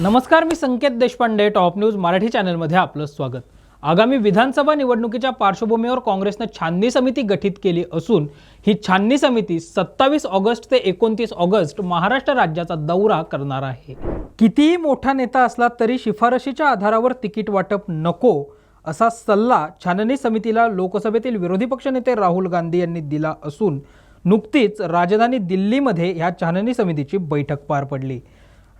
नमस्कार मी Sanket Deshpande top news Marathi चॅनलमध्ये आपलं स्वागत. आगामी विधानसभा निवडणुकीच्या पार्श्वभूमीवर काँग्रेसनं छाननी समिती गठीत केली असून ही छाननी समिती सत्तावीस ऑगस्ट ते एकोणतीस ऑगस्ट महाराष्ट्र राज्याचा दौरा करणार आहे. कितीही मोठा नेता असला तरी शिफारशीच्या आधारावर तिकीट वाटप नको असा सल्ला छाननी समितीला लोकसभेतील विरोधी पक्षनेते राहुल गांधी यांनी दिला असून नुकतीच राजधानी दिल्लीमध्ये ह्या छाननी समितीची बैठक पार पडली.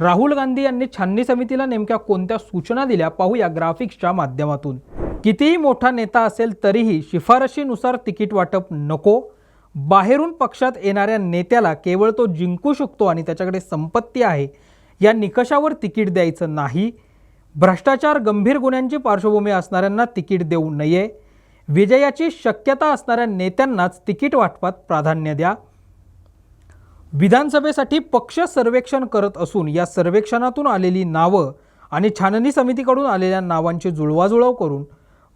राहुल गांधी यांनी छाननी समितीला नेमक्या कोणत्या सूचना दिल्या पाहूया ग्राफिक्सच्या माध्यमातून. कितीही मोठा नेता असेल तरीही शिफारशीनुसार तिकीट वाटप नको. बाहेरून पक्षात येणाऱ्या नेत्याला केवळ तो जिंकू शकतो आणि त्याच्याकडे संपत्ती आहे. या निकषावर तिकीट द्यायचं नाही. भ्रष्टाचार गंभीर गुन्ह्यांची पार्श्वभूमी असणाऱ्यांना तिकीट देऊ नये. विजयाची शक्यता असणाऱ्या नेत्यांनाच तिकीट वाटपात प्राधान्य द्या. विधानसभेसाठी पक्ष सर्वेक्षण करत असून या सर्वेक्षणातून आलेली नावं आणि छाननी समितीकडून आलेल्या नावांची जुळवाजुळव करून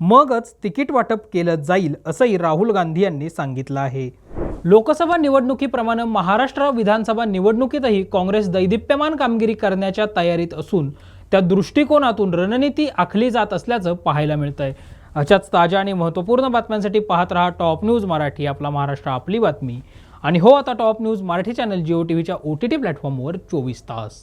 मगच तिकीट वाटप केलं जाईल असंही राहुल गांधी यांनी सांगितलं आहे. लोकसभा निवडणुकीप्रमाणे महाराष्ट्र विधानसभा निवडणुकीतही काँग्रेस दैदिप्यमान कामगिरी करण्याच्या तयारीत असून त्या दृष्टिकोनातून रणनीती आखली जात असल्याचं पाहायला मिळतंय. अशाच ताज्या आणि महत्त्वपूर्ण बातम्यांसाठी पाहत रहा टॉप न्यूज मराठी आपला महाराष्ट्र आपली बातमी. आणि हो आता top news Marathi channel Jio T व्हीच्या ओ टी टी प्लॅटफॉर्मवर चोवीस तास.